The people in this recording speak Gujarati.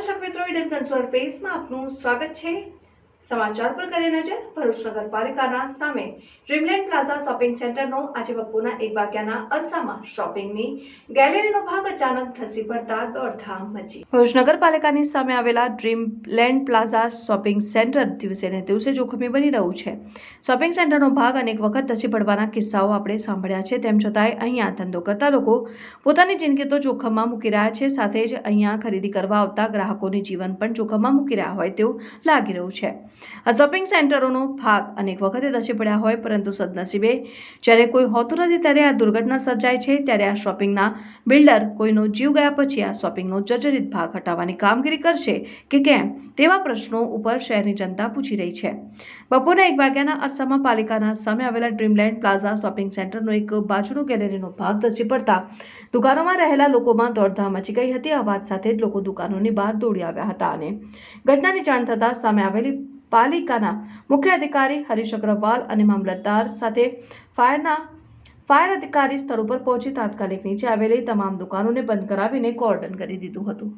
શક મિત્રો ઇડન કન્સોલ પ્રેસમાં આપનું સ્વાગત છે. સમાચાર પર કરીએ નજર. ભરૂચ નગરપાલિકાના સામે ડ્રીમલેન્ડ પ્લાઝા શોપિંગ સેન્ટરનો આજે બપોરના એક વાગ્યાના અરસામાં શોપિંગની ગેલેરીનો ભાગ અચાનક ધસી પડતા દોડધામ મચી. ભરૂચ નગરપાલિકાની સામે આવેલા ડ્રીમલેન્ડ પ્લાઝા શોપિંગ સેન્ટર દિવસે ને દિવસે જોખમી બની રહ્યું છે. શોપિંગ સેન્ટરનો ભાગ અનેક વખત ધસી પડવાના કિસ્સાઓ આપણે સાંભળ્યા છે. તેમ છતાંય અહીંયા ધંધો કરતા લોકો પોતાની જિંદગી તો જોખમમાં મૂકી રહ્યા છે. સાથે જ અહીંયા ખરીદી કરવા આવતા ગ્રાહકોની જીવન પણ જોખમમાં મૂકી રહ્યા હોય તેવું લાગી રહ્યું છે. આ શોપિંગ સેન્ટરોનો ભાગ અનેક વખતે ધસી પડ્યા હોય, પરંતુ સદનસીબે જ્યારે કોઈ હોતું નથી ત્યારે આ દુર્ઘટના સર્જાય છે, ત્યારે આ શોપિંગના બિલ્ડર કોઈનો જીવ ગયા પછી આ શોપિંગનો જર્જરિત ભાગ હટાવવાની કામગીરી કરશે કે કેમ તેવા પ્રશ્નો ઉપર શહેરની જનતા પૂછી રહી છે. બપોરના એક વાગ્યાના અરસામાં પાલિકાના સામે આવેલા ડ્રીમલેન્ડ પ્લાઝા શોપિંગ સેન્ટરનો એક બાજુનો ગેલેરીનો ભાગ ધસી પડતા દુકાનોમાં રહેલા લોકોમાં દોડધામ મચી ગઈ હતી. વાત સાથે જ લોકો દુકાનોની બહાર દોડી આવ્યા હતા અને ઘટનાની જાણ થતાં સામે આવેલી પાલિકાના મુખ્ય અધિકારી હરીશ અગ્રવાલ અને મામલતદાર સાથે ફાયરના ફાયર અધિકારી સ્થળ ઉપર પહોંચી તાત્કાલિક નીચે આવેલી તમામ દુકાનોને બંધ કરાવીને કોર્ડન કરી દીધું હતું.